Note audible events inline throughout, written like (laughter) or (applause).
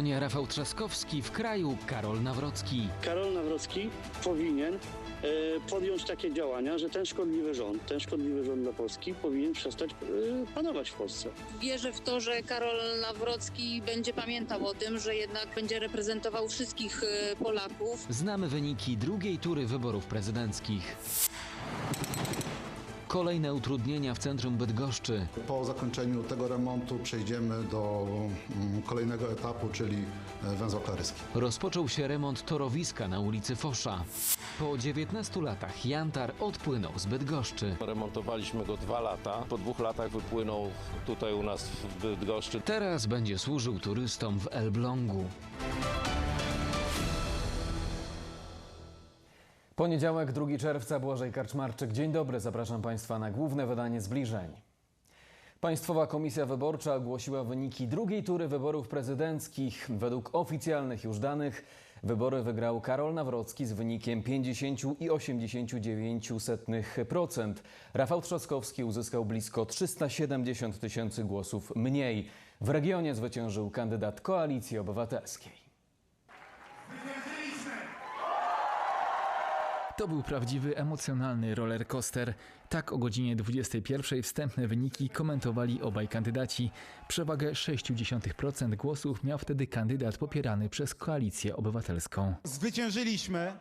regionie Rafał Trzaskowski, w kraju Karol Nawrocki. Karol Nawrocki powinien e, podjąć takie działania, że ten szkodliwy rząd, ten szkodliwy rząd dla Polski powinien przestać e, panować w Polsce. Wierzę w to, że Karol Nawrocki będzie pamiętał o tym, że jednak będzie reprezentował wszystkich e, Polaków. Znamy wyniki drugiej tury wyborów prezydenckich. Kolejne utrudnienia w centrum Bydgoszczy. Po zakończeniu tego remontu przejdziemy do mm, kolejnego etapu, czyli e, węzeł klaryski. Rozpoczął się remont torowiska na ulicy Fosza. Po 19 latach Jantar odpłynął z Bydgoszczy. Remontowaliśmy go dwa lata. Po dwóch latach wypłynął tutaj u nas w Bydgoszczy. Teraz będzie służył turystom w Elblągu. Poniedziałek, 2 czerwca, Błażej Karczmarczyk. Dzień dobry, zapraszam Państwa na główne wydanie Zbliżeń. Państwowa Komisja Wyborcza ogłosiła wyniki drugiej tury wyborów prezydenckich. Według oficjalnych już danych wybory wygrał Karol Nawrocki z wynikiem 50,89%. Rafał Trzaskowski uzyskał blisko 370 tysięcy głosów mniej. W regionie zwyciężył kandydat Koalicji Obywatelskiej. To był prawdziwy emocjonalny rollercoaster. Tak o godzinie 21 wstępne wyniki komentowali obaj kandydaci. Przewagę 0,6% głosów miał wtedy kandydat popierany przez Koalicję Obywatelską. Zwyciężyliśmy,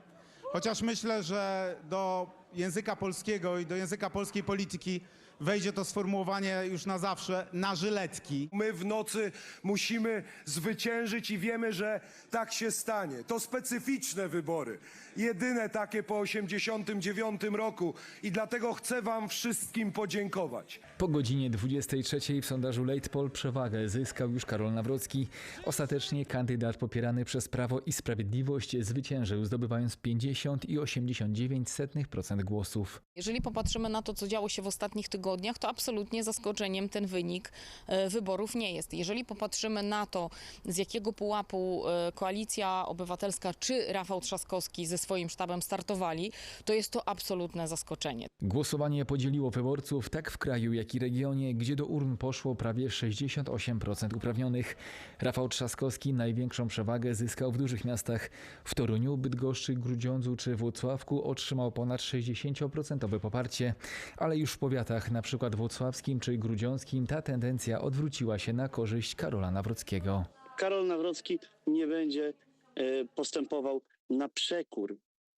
chociaż myślę, że do języka polskiego i do języka polskiej polityki wejdzie to sformułowanie już na zawsze na żyletki. My w nocy musimy zwyciężyć i wiemy, że tak się stanie. To specyficzne wybory. Jedyne takie po 89 roku i dlatego chcę wam wszystkim podziękować. Po godzinie 23 w sondażu Late Poll przewagę zyskał już Karol Nawrocki. Ostatecznie kandydat popierany przez Prawo i Sprawiedliwość zwyciężył, zdobywając 50,89% głosów. Jeżeli popatrzymy na to, co działo się w ostatnich tygodniach, to absolutnie zaskoczeniem ten wynik e, wyborów nie jest. Jeżeli popatrzymy na to, z jakiego pułapu e, Koalicja Obywatelska czy Rafał Trzaskowski ze swoim sztabem startowali, to jest to absolutne zaskoczenie. Głosowanie podzieliło wyborców tak w kraju, jak i regionie, gdzie do urn poszło prawie 68% uprawnionych. Rafał Trzaskowski największą przewagę zyskał w dużych miastach. W Toruniu, Bydgoszczy, Grudziądzu czy Włocławku otrzymał ponad 60% poparcie, ale już w powiatach, np. włocławskim czy grudziąckim, ta tendencja odwróciła się na korzyść Karola Nawrockiego. Karol Nawrocki nie będzie e, postępował na przekór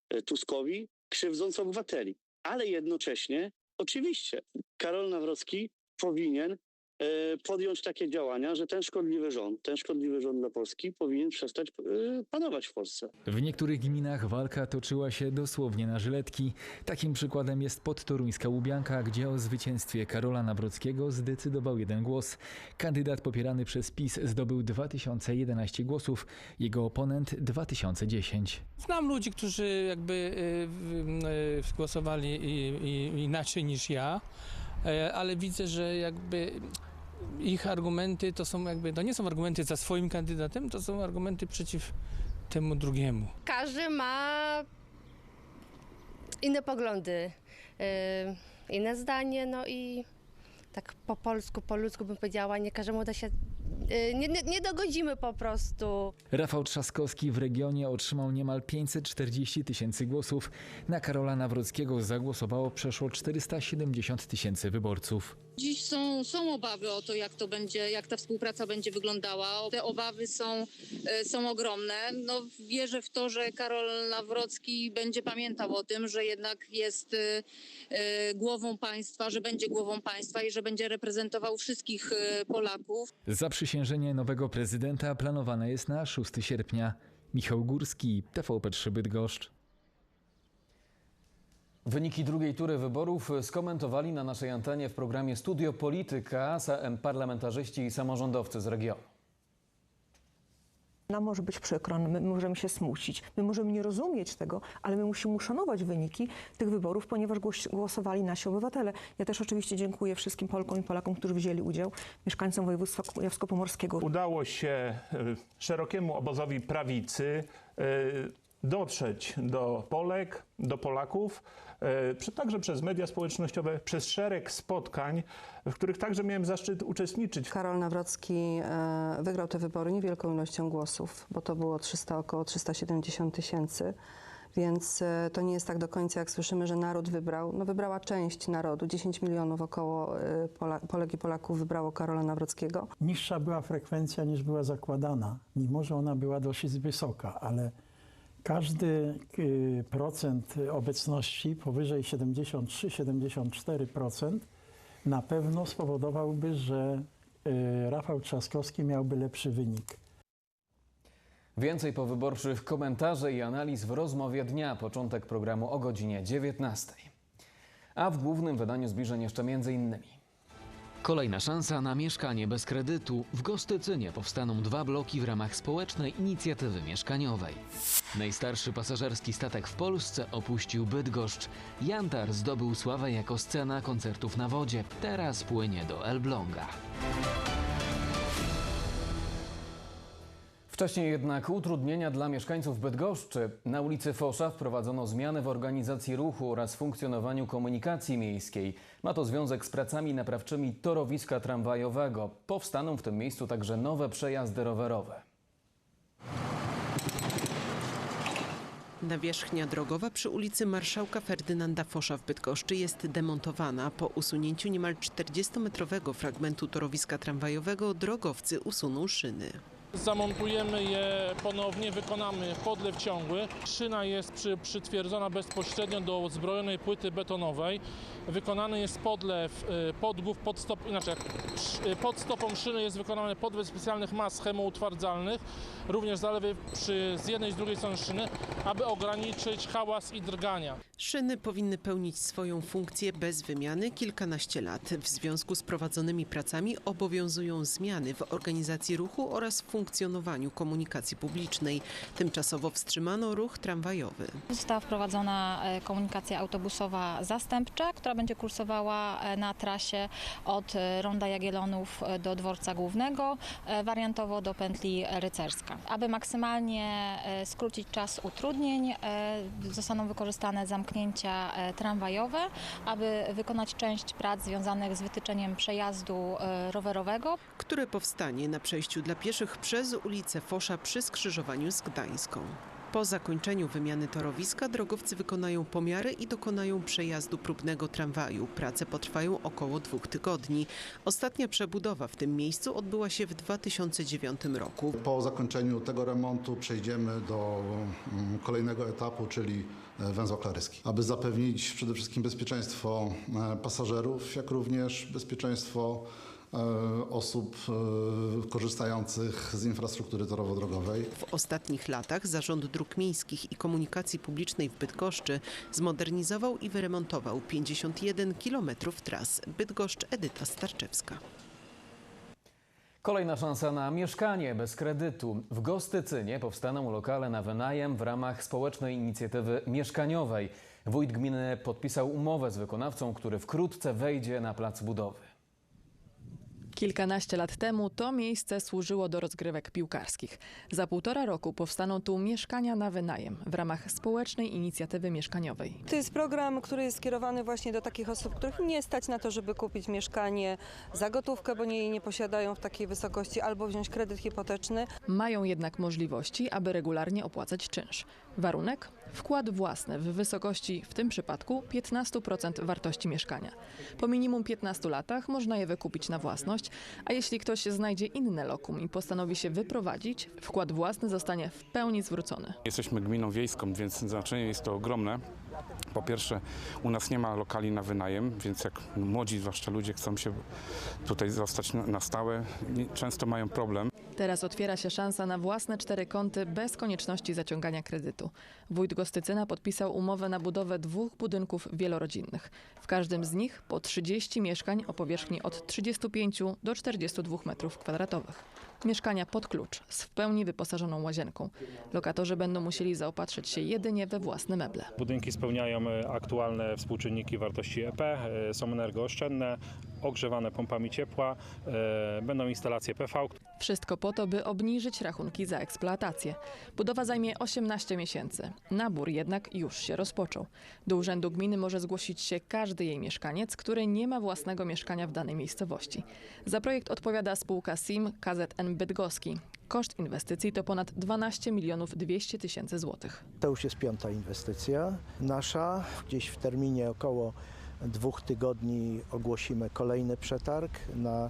e, Tuskowi, krzywdząc obywateli. Ale jednocześnie, oczywiście, Karol Nawrocki powinien podjąć takie działania, że ten szkodliwy rząd, ten szkodliwy rząd dla Polski powinien przestać e, panować w Polsce. W niektórych gminach walka toczyła się dosłownie na żyletki. Takim przykładem jest podtoruńska Łubianka, gdzie o zwycięstwie Karola Nawrockiego zdecydował jeden głos. Kandydat popierany przez PiS zdobył 2011 głosów, jego oponent 2010. Znam ludzi, którzy jakby w- y, głosowali inaczej niż ja, e, ale widzę, że jakby ich argumenty to są jakby, to nie są argumenty za swoim kandydatem, to są argumenty przeciw temu drugiemu. Każdy ma inne poglądy, yy, inne zdanie, no i tak po polsku, po ludzku bym powiedziała, nie każdemu da się, yy, nie, nie, nie dogodzimy po prostu. Rafał Trzaskowski w regionie otrzymał niemal 540 tysięcy głosów. Na Karola Nawrockiego zagłosowało przeszło 470 tysięcy wyborców. Dziś są, są obawy o to, jak to będzie, jak ta współpraca będzie wyglądała. Te obawy są, e, są ogromne. No, wierzę w to, że Karol Nawrocki będzie pamiętał o tym, że jednak jest e, e, głową państwa, że będzie głową państwa i że będzie reprezentował wszystkich Polaków. Zaprzysiężenie nowego prezydenta planowane jest na 6 sierpnia. Michał Górski, TVP3 Bydgoszcz. Wyniki drugiej tury wyborów skomentowali na naszej antenie w programie Studio Polityka parlamentarzyści i samorządowcy z regionu. Nam może być przykro, no my możemy się smucić, my możemy nie rozumieć tego, ale my musimy uszanować wyniki tych wyborów, ponieważ głos, głosowali nasi obywatele. Ja też oczywiście dziękuję wszystkim Polkom i Polakom, którzy wzięli udział, mieszkańcom województwa kujawsko-pomorskiego. Udało się y, szerokiemu obozowi prawicy y, dotrzeć do Polek, do Polaków, e, także przez media społecznościowe, przez szereg spotkań, w których także miałem zaszczyt uczestniczyć. Karol Nawrocki e, wygrał te wybory niewielką ilością głosów, bo to było 300, około 370 tysięcy. Więc e, to nie jest tak do końca, jak słyszymy, że naród wybrał. No wybrała część narodu, 10 milionów około Pola, Polek i Polaków wybrało Karola Nawrockiego. niższa była frekwencja niż była zakładana, mimo że ona była dosyć wysoka, ale każdy y, procent obecności powyżej 73-74% na pewno spowodowałby, że y, Rafał Trzaskowski miałby lepszy wynik. Więcej powyborczych komentarzy i analiz w rozmowie dnia. Początek programu o godzinie 19. A w głównym wydaniu zbliżeń jeszcze między innymi. Kolejna szansa na mieszkanie bez kredytu. W Gostycynie powstaną dwa bloki w ramach społecznej inicjatywy mieszkaniowej. Najstarszy pasażerski statek w Polsce opuścił Bydgoszcz. Jantar zdobył sławę jako scena koncertów na wodzie. Teraz płynie do Elbląga. Wcześniej jednak utrudnienia dla mieszkańców Bydgoszczy. Na ulicy Fosza wprowadzono zmiany w organizacji ruchu oraz funkcjonowaniu komunikacji miejskiej. Ma to związek z pracami naprawczymi torowiska tramwajowego. Powstaną w tym miejscu także nowe przejazdy rowerowe. Nawierzchnia drogowa przy ulicy Marszałka Ferdynanda Fosza w Bydgoszczy jest demontowana. Po usunięciu niemal 40-metrowego fragmentu torowiska tramwajowego drogowcy usuną szyny. Zamontujemy je ponownie, wykonamy podlew ciągły. Szyna jest przy, przytwierdzona bezpośrednio do zbrojonej płyty betonowej. Wykonany jest podlew y, podgłów pod, stop, inaczej, sz- y, pod stopą szyny jest wykonany podlew specjalnych mas chemoutwardzalnych, również zalewy przy, z jednej i z drugiej strony szyny, aby ograniczyć hałas i drgania. Szyny powinny pełnić swoją funkcję bez wymiany kilkanaście lat. W związku z prowadzonymi pracami obowiązują zmiany w organizacji ruchu oraz w funkcjonowaniu komunikacji publicznej. Tymczasowo wstrzymano ruch tramwajowy. Została wprowadzona e, komunikacja autobusowa zastępcza, która będzie kursowała e, na trasie od e, Ronda Jagiellonów e, do dworca głównego, wariantowo do pętli rycerska. Aby maksymalnie skrócić czas utrudnień, zostaną wykorzystane zamknięcia tramwajowe, aby wykonać część prac związanych z wytyczeniem przejazdu rowerowego. które powstanie na przejściu dla pieszych przez ulicę Fosza przy skrzyżowaniu z Gdańską. Po zakończeniu wymiany torowiska drogowcy wykonają pomiary i dokonają przejazdu próbnego tramwaju. Prace potrwają około dwóch tygodni. Ostatnia przebudowa w tym miejscu odbyła się w 2009 roku. Po zakończeniu tego remontu przejdziemy do mm, kolejnego etapu, czyli e, węzeł klaryski, aby zapewnić przede wszystkim bezpieczeństwo e, pasażerów, jak również bezpieczeństwo osób e, korzystających z infrastruktury torowo-drogowej. W ostatnich latach Zarząd Dróg Miejskich i Komunikacji Publicznej w Bydgoszczy zmodernizował i wyremontował 51 km tras. Bydgoszcz Edyta Starczewska. Kolejna szansa na mieszkanie bez kredytu. W Gostycynie powstaną lokale na wynajem w ramach społecznej inicjatywy mieszkaniowej. Wójt gminy podpisał umowę z wykonawcą, który wkrótce wejdzie na plac budowy. Kilkanaście lat temu to miejsce służyło do rozgrywek piłkarskich. Za półtora roku powstaną tu mieszkania na wynajem w ramach społecznej inicjatywy mieszkaniowej. To jest program, który jest skierowany właśnie do takich osób, których nie stać na to, żeby kupić mieszkanie za gotówkę, bo nie, jej nie posiadają w takiej wysokości, albo wziąć kredyt hipoteczny. Mają jednak możliwości, aby regularnie opłacać czynsz. Warunek? Wkład własny w wysokości, w tym przypadku, 15% wartości mieszkania. Po minimum 15 latach można je wykupić na własność, a jeśli ktoś znajdzie inne lokum i postanowi się wyprowadzić, wkład własny zostanie w pełni zwrócony. Jesteśmy gminą wiejską, więc znaczenie jest to ogromne. Po pierwsze, u nas nie ma lokali na wynajem, więc jak młodzi, zwłaszcza ludzie, chcą się tutaj zostać na- stałe, często mają problem. Teraz otwiera się szansa na własne cztery kąty bez konieczności zaciągania kredytu. Wójt Gostycyna podpisał umowę na budowę dwóch budynków wielorodzinnych. W każdym z nich po 30 mieszkań o powierzchni od 35 do 42 metrów kwadratowych. Mieszkania pod klucz z w pełni wyposażoną łazienką. Lokatorzy będą musieli zaopatrzyć się jedynie we własne meble. Budynki spełniają e, aktualne współczynniki wartości EP, e, są energooszczędne, ogrzewane pompami ciepła, e, będą instalacje PV, Wszystko po to, by obniżyć rachunki za eksploatację. Budowa zajmie 18 miesięcy. Nabór jednak już się rozpoczął. Do Urzędu Gminy może zgłosić się każdy jej mieszkaniec, który nie ma własnego mieszkania w danej miejscowości. Za projekt odpowiada spółka SIM KZN Bydgoski. Koszt inwestycji to ponad 12 milionów 200 tysięcy złotych. To już jest piąta inwestycja nasza. Gdzieś w terminie około dwóch tygodni ogłosimy kolejny przetarg na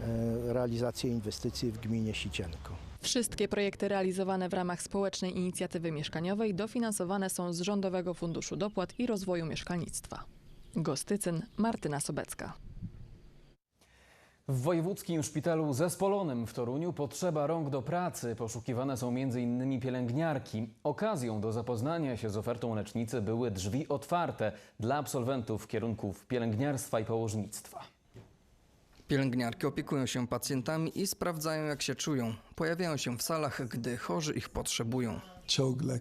e, realizację inwestycji w gminie Sicienko. Wszystkie projekty realizowane w ramach społecznej inicjatywy mieszkaniowej dofinansowane są z Rządowego Funduszu Dopłat i Rozwoju Mieszkalnictwa. Gostycyn Martyna Sobecka. W wojewódzkim szpitalu zespolonym w Toruniu potrzeba rąk do pracy. Poszukiwane są m.in. pielęgniarki. Okazją do zapoznania się z ofertą lecznicy były drzwi otwarte dla absolwentów kierunków pielęgniarstwa i położnictwa. Pielęgniarki opiekują się pacjentami i sprawdzają, jak się czują. Pojawiają się w salach, gdy chorzy ich potrzebują. ciągle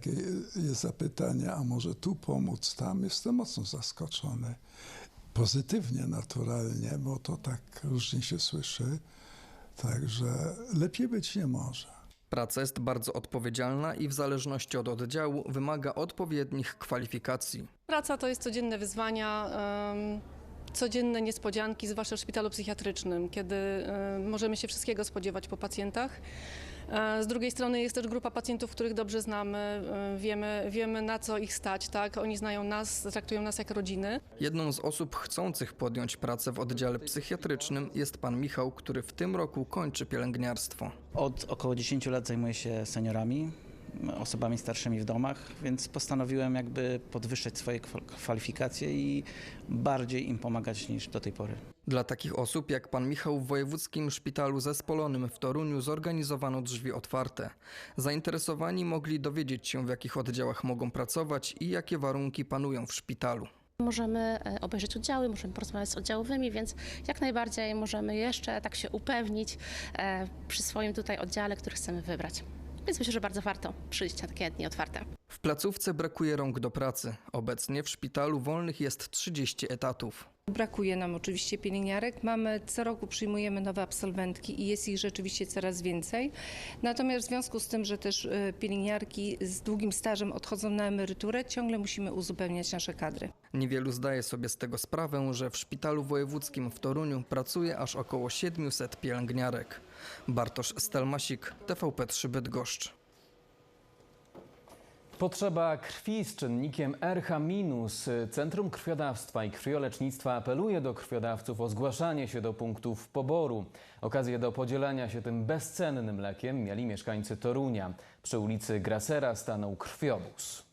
jest zapytanie, a może tu pomóc, tam. Jestem mocno zaskoczony. Pozytywnie, naturalnie, bo to tak różnie się słyszy. Także lepiej być nie może. Praca jest bardzo odpowiedzialna i w zależności od oddziału wymaga odpowiednich kwalifikacji. Praca to jest codzienne wyzwania, codzienne niespodzianki, zwłaszcza w szpitalu psychiatrycznym, kiedy em, możemy się wszystkiego spodziewać po pacjentach. E, Z drugiej strony jest też grupa pacjentów, których dobrze znamy, e, wiemy, wiemy na co ich stać, tak? Oni znają nas, traktują nas jak rodziny. Jedną z osób chcących podjąć pracę w oddziale psychiatrycznym jest pan Michał, który w tym roku kończy pielęgniarstwo. Od około 10 lat zajmuję się seniorami, osobami starszymi w domach, więc postanowiłem jakby podwyższać swoje kwal- kwalifikacje i bardziej im pomagać niż do tej pory. Dla takich osób jak pan Michał w Wojewódzkim Szpitalu Zespolonym w Toruniu zorganizowano drzwi otwarte. Zainteresowani mogli dowiedzieć się w jakich oddziałach mogą pracować i jakie warunki panują w szpitalu. Możemy e, obejrzeć oddziały, możemy porozmawiać z oddziałowymi, więc jak najbardziej możemy jeszcze tak się upewnić e, przy swoim tutaj oddziale, który chcemy wybrać. Więc myślę, że bardzo warto przyjść na takie dni otwarte. W placówce brakuje rąk do pracy. Obecnie w szpitalu wolnych jest 30 etatów. Brakuje nam oczywiście pielęgniarek. Mamy co roku przyjmujemy nowe absolwentki i jest ich rzeczywiście coraz więcej. Natomiast w związku z tym, że też e, pielęgniarki z długim stażem odchodzą na emeryturę, ciągle musimy uzupełniać nasze kadry. Niewielu zdaje sobie z tego sprawę, że w szpitalu wojewódzkim w Toruniu pracuje aż około 700 pielęgniarek. Bartosz Stelmasik, TVP3 Bydgoszcz. Potrzeba krwi z czynnikiem RH-. Centrum Krwiodawstwa i Krwiolecznictwa apeluje do krwiodawców o zgłaszanie się do punktów poboru. Okazję do podzielenia się tym bezcennym lekiem mieli mieszkańcy Torunia. Przy ulicy Grasera stanął krwiobóz.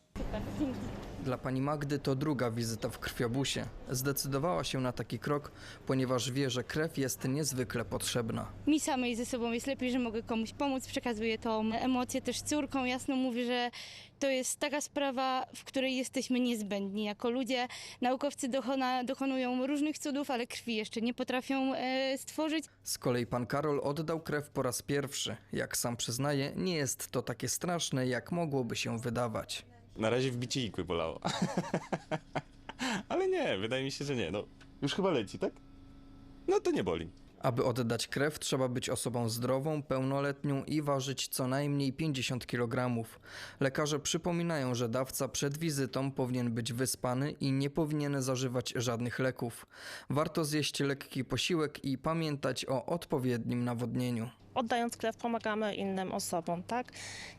Dla pani Magdy to druga wizyta w krwiobusie. Zdecydowała się na taki krok, ponieważ wie, że krew jest niezwykle potrzebna. Mi samej ze sobą jest lepiej, że mogę komuś pomóc, przekazuję tą emocję też córką. Jasno mówię, że to jest taka sprawa, w której jesteśmy niezbędni jako ludzie. Naukowcy dochona, dokonują różnych cudów, ale krwi jeszcze nie potrafią e, stworzyć. Z kolei pan Karol oddał krew po raz pierwszy. Jak sam przyznaje, nie jest to takie straszne, jak mogłoby się wydawać. Na razie wbicie ikły bolało. (laughs) Ale nie, wydaje mi się, że nie. No, już chyba leci, tak? No to nie boli. Aby oddać krew, trzeba być osobą zdrową, pełnoletnią i ważyć co najmniej 50 kg. Lekarze przypominają, że dawca przed wizytą powinien być wyspany i nie powinien zażywać żadnych leków. Warto zjeść lekki posiłek i pamiętać o odpowiednim nawodnieniu. Oddając krew pomagamy innym osobom, tak?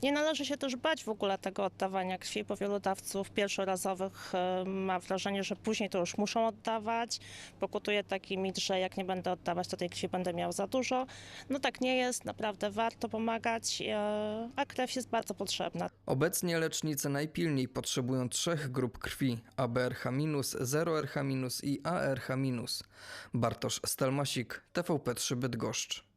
Nie należy się też bać w ogóle tego oddawania krwi, bo wielu dawców pierwszorazowych e, ma wrażenie, że później to już muszą oddawać. Pokutuje taki mit, że jak nie będę oddawać, to tej krwi będę miał za dużo. No tak nie jest, naprawdę warto pomagać, e, a krew jest bardzo potrzebna. Obecnie lecznicy najpilniej potrzebują trzech grup krwi: ABRH-, 0RH- i ARH-. Bartosz Stelmasik, TVP3 Bydgoszcz.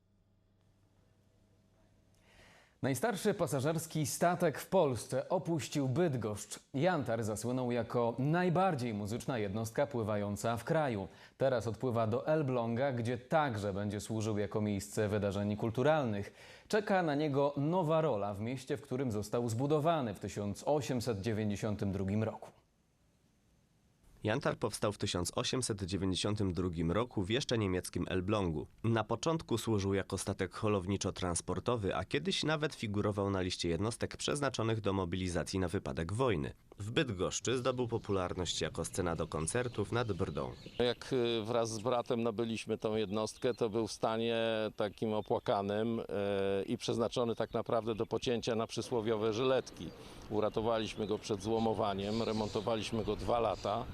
Najstarszy pasażerski statek w Polsce opuścił Bydgoszcz. Jantar zasłynął jako najbardziej muzyczna jednostka pływająca w kraju. Teraz odpływa do Elbląga, gdzie także będzie służył jako miejsce wydarzeń kulturalnych. Czeka na niego nowa rola w mieście, w którym został zbudowany w 1892 roku. Jantar powstał w 1892 roku w jeszcze niemieckim Elblągu. Na początku służył jako statek holowniczo-transportowy, a kiedyś nawet figurował na liście jednostek przeznaczonych do mobilizacji na wypadek wojny. W Bydgoszczy zdobył popularność jako scena do koncertów nad Brdą. Jak y, wraz z bratem nabyliśmy tą jednostkę, to był w stanie takim opłakanym y, i przeznaczony tak naprawdę do pocięcia na przysłowiowe żyletki. Uratowaliśmy go przed złomowaniem, remontowaliśmy go dwa lata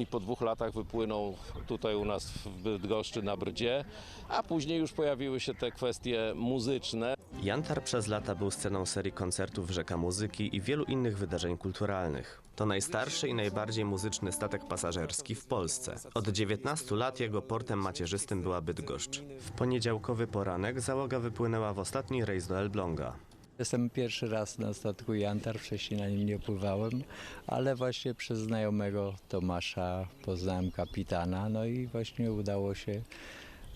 i po dwóch latach wypłynął tutaj u nas w Bydgoszczy na Brdzie, a później już pojawiły się te kwestie muzyczne. Jantar przez lata był sceną serii koncertów Rzeka Muzyki i wielu innych wydarzeń kulturalnych. To najstarszy i najbardziej muzyczny statek pasażerski w Polsce. Od 19 lat jego portem macierzystym była Bydgoszcz. W poniedziałkowy poranek załoga wypłynęła w ostatni rejs do Elbląga. Jestem pierwszy raz na statku Jantar, wcześniej na nim nie pływałem, ale właśnie przez znajomego Tomasza poznałem kapitana, no i właśnie udało się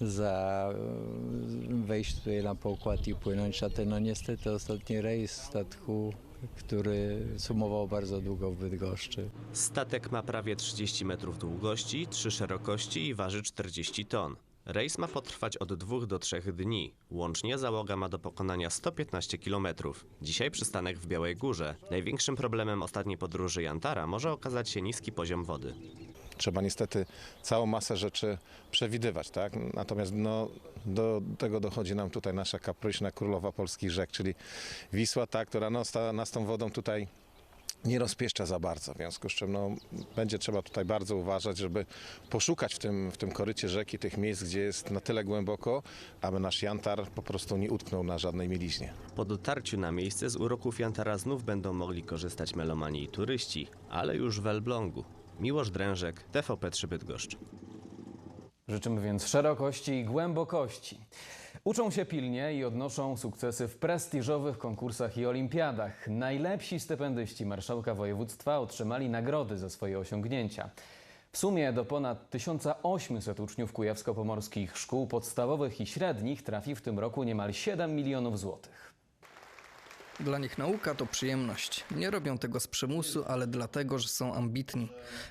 za, wejść tutaj na pokład i płynąć na ten, no niestety ostatni rejs statku, który sumował bardzo długo w Bydgoszczy. Statek ma prawie 30 metrów długości, 3 szerokości i waży 40 ton. Rejs ma potrwać od 2 do 3 dni. Łącznie załoga ma do pokonania 115 km. Dzisiaj przystanek w Białej Górze. Największym problemem ostatniej podróży Jantara może okazać się niski poziom wody. Trzeba niestety całą masę rzeczy przewidywać, tak? Natomiast no, do tego dochodzi nam tutaj nasza kapryśna królowa polskich rzek, czyli Wisła, ta, która no, nas tą wodą tutaj nie rozpieszcza za bardzo, w związku z czym no, będzie trzeba tutaj bardzo uważać, żeby poszukać w tym, w tym korycie rzeki tych miejsc, gdzie jest na tyle głęboko, aby nasz jantar po prostu nie utknął na żadnej mieliźnie. Po dotarciu na miejsce z uroków Jantara znów będą mogli korzystać melomani i turyści, ale już w Elblągu. Miłosz Drężek, TVP3 Bydgoszcz. Życzymy więc szerokości i głębokości. Uczą się pilnie i odnoszą sukcesy w prestiżowych konkursach i olimpiadach. Najlepsi stypendyści marszałka województwa otrzymali nagrody za swoje osiągnięcia. W sumie do ponad 1800 uczniów kujawsko-pomorskich szkół podstawowych i średnich trafi w tym roku niemal 7 milionów złotych. Dla nich nauka to przyjemność. Nie robią tego z przymusu, ale dlatego, że są ambitni.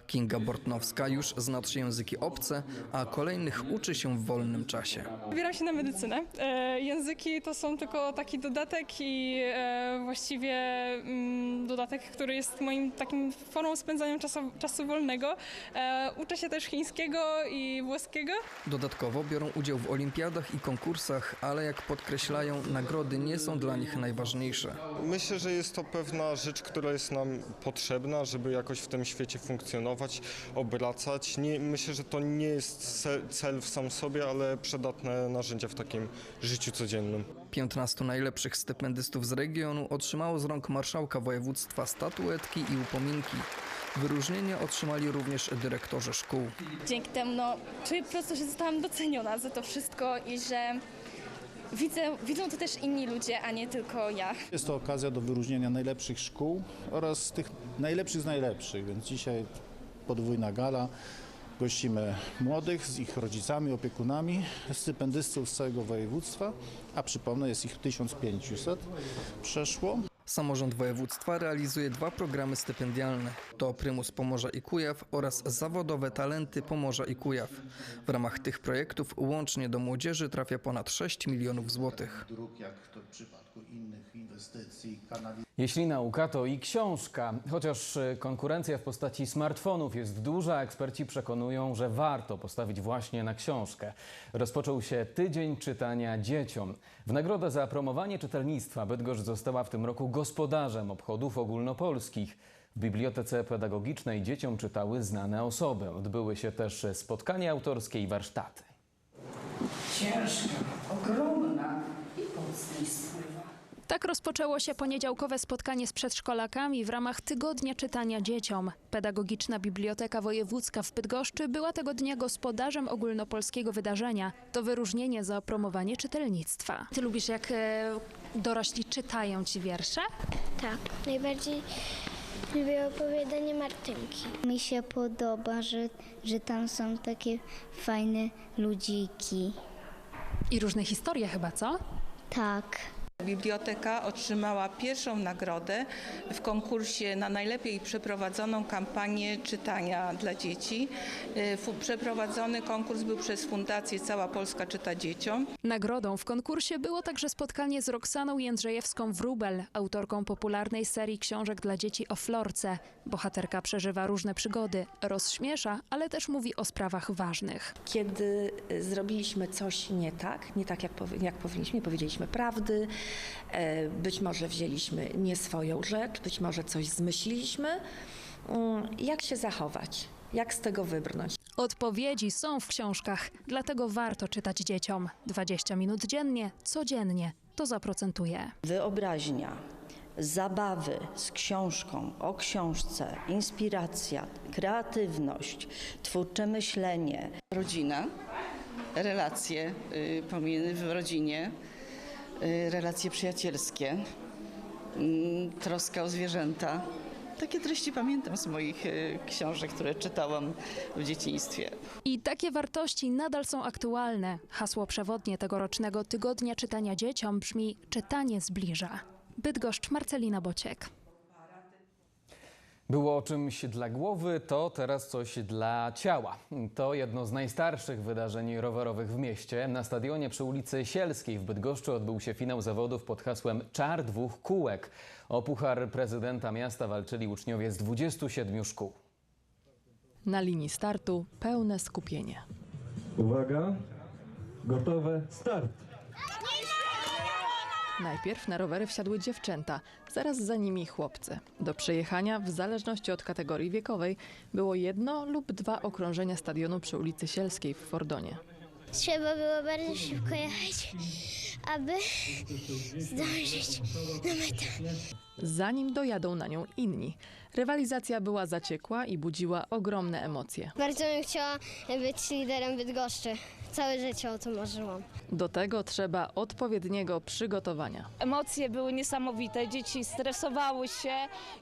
Kinga Bortnowska już zna trzy języki obce, a kolejnych uczy się w wolnym czasie. Wybieram się na medycynę. E, języki to są tylko taki dodatek i e, właściwie mm, dodatek, który jest moim takim formą spędzania czasu, czasu wolnego. E, uczę się też chińskiego i włoskiego. Dodatkowo biorą udział w olimpiadach i konkursach, ale jak podkreślają, nagrody nie są dla nich najważniejsze. Myślę, że jest to pewna rzecz, która jest nam potrzebna, żeby jakoś w tym świecie funkcjonować, obracać. Nie, myślę, że to nie jest cel, w sam sobie, ale przydatne narzędzia w takim życiu codziennym. 15 najlepszych stypendystów z regionu otrzymało z rąk marszałka województwa statuetki i upominki. Wyróżnienia otrzymali również dyrektorzy szkół. Dzięki temu no, czuję po prostu, że zostałam doceniona za to wszystko i że widzę, widzą to też inni ludzie, a nie tylko ja. Jest to okazja do wyróżnienia najlepszych szkół oraz tych najlepszych z najlepszych, więc dzisiaj podwójna gala. Gościmy młodych z ich rodzicami, opiekunami, stypendystów z całego województwa, a przypomnę, jest ich 1500 przeszło. Samorząd województwa realizuje dwa programy stypendialne. To Prymus Pomorza i Kujaw oraz Zawodowe Talenty Pomorza i Kujaw. W ramach tych projektów łącznie do młodzieży trafia ponad 6 milionów złotych. Dróg, jak w przypadku innych inwestycji, kanalizacji. Jeśli nauka, to i książka. Chociaż y, konkurencja w postaci smartfonów jest duża, eksperci przekonują, że warto postawić właśnie na książkę. Rozpoczął się Tydzień Czytania Dzieciom. W nagrodę za promowanie czytelnictwa Bydgoszcz została w tym roku gospodarzem obchodów ogólnopolskich. W Bibliotece Pedagogicznej dzieciom czytały znane osoby. Odbyły się też spotkania autorskie i warsztaty. Ciężka, Tak rozpoczęło się poniedziałkowe spotkanie z przedszkolakami w ramach Tygodnia Czytania Dzieciom. Pedagogiczna Biblioteka Wojewódzka w Bydgoszczy była tego dnia gospodarzem ogólnopolskiego wydarzenia. To wyróżnienie za promowanie czytelnictwa. Ty lubisz, jak e, dorośli czytają ci wiersze? Tak, najbardziej lubię opowiadanie Martynki. Mi się podoba, że, że tam są takie fajne ludziki. I różne historie chyba, co? Tak. Biblioteka otrzymała pierwszą nagrodę w konkursie na najlepiej przeprowadzoną kampanię czytania dla dzieci. Fu- Przeprowadzony konkurs był przez Fundację Cała Polska Czyta Dzieciom. Nagrodą w konkursie było także spotkanie z Roxaną Jędrzejewską-Wróbel, autorką popularnej serii książek dla dzieci o Florce. Bohaterka przeżywa różne przygody, rozśmiesza, ale też mówi o sprawach ważnych. kiedy y, zrobiliśmy coś nie tak, nie tak jak, powi- jak powinniśmy, nie powiedzieliśmy prawdy, być może wzięliśmy nie swoją rzecz, być może coś zmyśliliśmy, mm, jak się zachować, jak z tego wybrnąć. Odpowiedzi są w książkach, dlatego warto czytać dzieciom. 20 minut dziennie, codziennie. To zaprocentuje. Wyobraźnia, zabawy z książką, o książce, inspiracja, kreatywność, twórcze myślenie. Rodzina, relacje y, w rodzinie, relacje przyjacielskie, mm, troska o zwierzęta. Takie treści pamiętam z moich y, książek, które czytałam w dzieciństwie. I takie wartości nadal są aktualne. Hasło przewodnie tegorocznego Tygodnia Czytania Dzieciom brzmi Czytanie zbliża. Bydgoszcz Marcelina Bociek. Było czymś dla głowy, to teraz coś dla ciała. To jedno z najstarszych wydarzeń rowerowych w mieście. Na stadionie przy ulicy Sielskiej w Bydgoszczy odbył się finał zawodów pod hasłem Czar dwóch kółek. O puchar prezydenta miasta walczyli uczniowie z 27 szkół. Na linii startu pełne skupienie. Uwaga, gotowe, start! Najpierw na rowery wsiadły dziewczęta, zaraz za nimi chłopcy. Do przejechania, w zależności od kategorii wiekowej, było jedno lub dwa okrążenia stadionu przy ulicy Sielskiej w Fordonie. Trzeba było bardzo szybko jechać, aby zdążyć na metę. Zanim dojadą na nią inni, rywalizacja była zaciekła i budziła ogromne emocje. Bardzo bym chciała być liderem Bydgoszczy. Całe życie o to marzyłam. Do tego trzeba odpowiedniego przygotowania. Emocje były niesamowite. Dzieci stresowały się,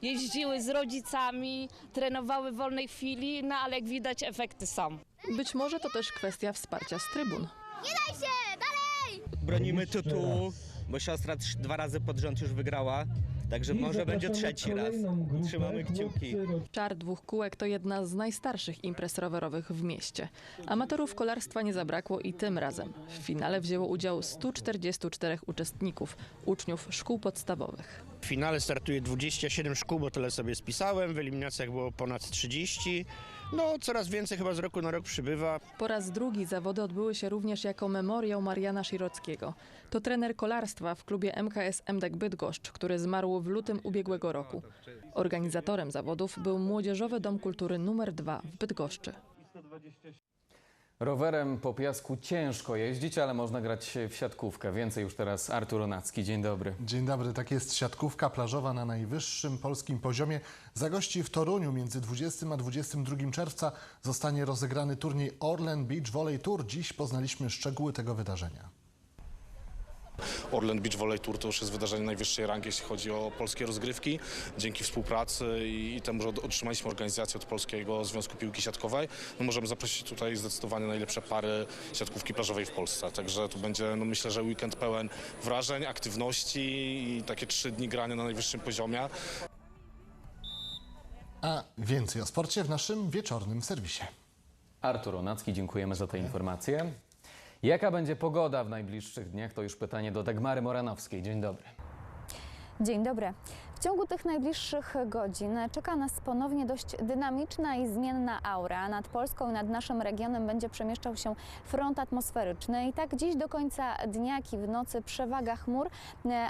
jeździły z rodzicami, trenowały w wolnej chwili, no ale jak widać efekty są. Być może to też kwestia wsparcia z trybun. Nie daj się! Dalej! Bronimy tytułu, bo siostra trz- dwa razy pod rząd już wygrała, także może będzie trzeci raz. Trzymamy kciuki. Czar dwóch kółek to jedna z najstarszych imprez rowerowych w mieście. Amatorów kolarstwa nie zabrakło i tym razem. W finale wzięło udział 144 uczestników, uczniów szkół podstawowych. W finale startuje 27 szkół, bo tyle sobie spisałem, w eliminacjach było ponad 30. No, coraz więcej chyba z roku na rok przybywa. Po raz drugi zawody odbyły się również jako memoriał Mariana Szirockiego. To trener kolarstwa w klubie MKS MDEK Bydgoszcz, który zmarł w lutym ubiegłego roku. Organizatorem zawodów był Młodzieżowy Dom Kultury nr 2 w Bydgoszczy. Rowerem po piasku ciężko jeździć, ale można grać w siatkówkę. Więcej już teraz Artur Onacki. Dzień dobry. Dzień dobry, tak jest siatkówka plażowa na najwyższym polskim poziomie. Zagości w Toruniu między 20 a 22 czerwca zostanie rozegrany turniej Orlen Beach Volley Tour. Dziś poznaliśmy szczegóły tego wydarzenia. Orlen Beach Volley Tour to już jest wydarzenie najwyższej rangi, jeśli chodzi o polskie rozgrywki. Dzięki współpracy i, i temu, że otrzymaliśmy organizację od Polskiego Związku Piłki Siatkowej, no możemy zaprosić tutaj zdecydowanie najlepsze pary siatkówki plażowej w Polsce. Także tu będzie, no myślę, że weekend pełen wrażeń, aktywności i takie trzy dni grania na najwyższym poziomie. A więcej o sporcie w naszym wieczornym serwisie. Artur Onacki, dziękujemy za te informacje. Jaka będzie pogoda w najbliższych dniach? To już pytanie do Dagmary Moranowskiej. Dzień dobry. Dzień dobry. W ciągu tych najbliższych godzin czeka nas ponownie dość dynamiczna i zmienna aura. Nad Polską i nad naszym regionem będzie przemieszczał się front atmosferyczny i tak dziś do końca dnia, jak i w nocy przewaga chmur,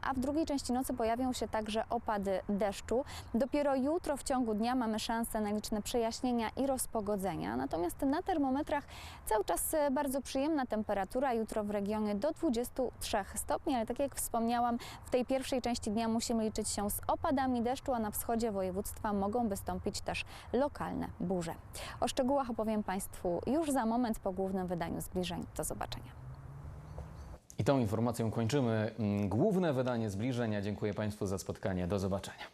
a w drugiej części nocy pojawią się także opady deszczu. Dopiero jutro w ciągu dnia mamy szansę na liczne przejaśnienia i rozpogodzenia. Natomiast na termometrach cały czas bardzo przyjemna temperatura. Jutro w regionie do 23 stopni, ale tak jak wspomniałam, w tej pierwszej części dnia musimy liczyć się z opadami opadami deszczu, a na wschodzie województwa mogą wystąpić też lokalne burze. O szczegółach opowiem Państwu już za moment po głównym wydaniu zbliżeń. Do zobaczenia. I tą informacją kończymy mm, główne wydanie zbliżenia. Dziękuję Państwu za spotkanie. Do zobaczenia.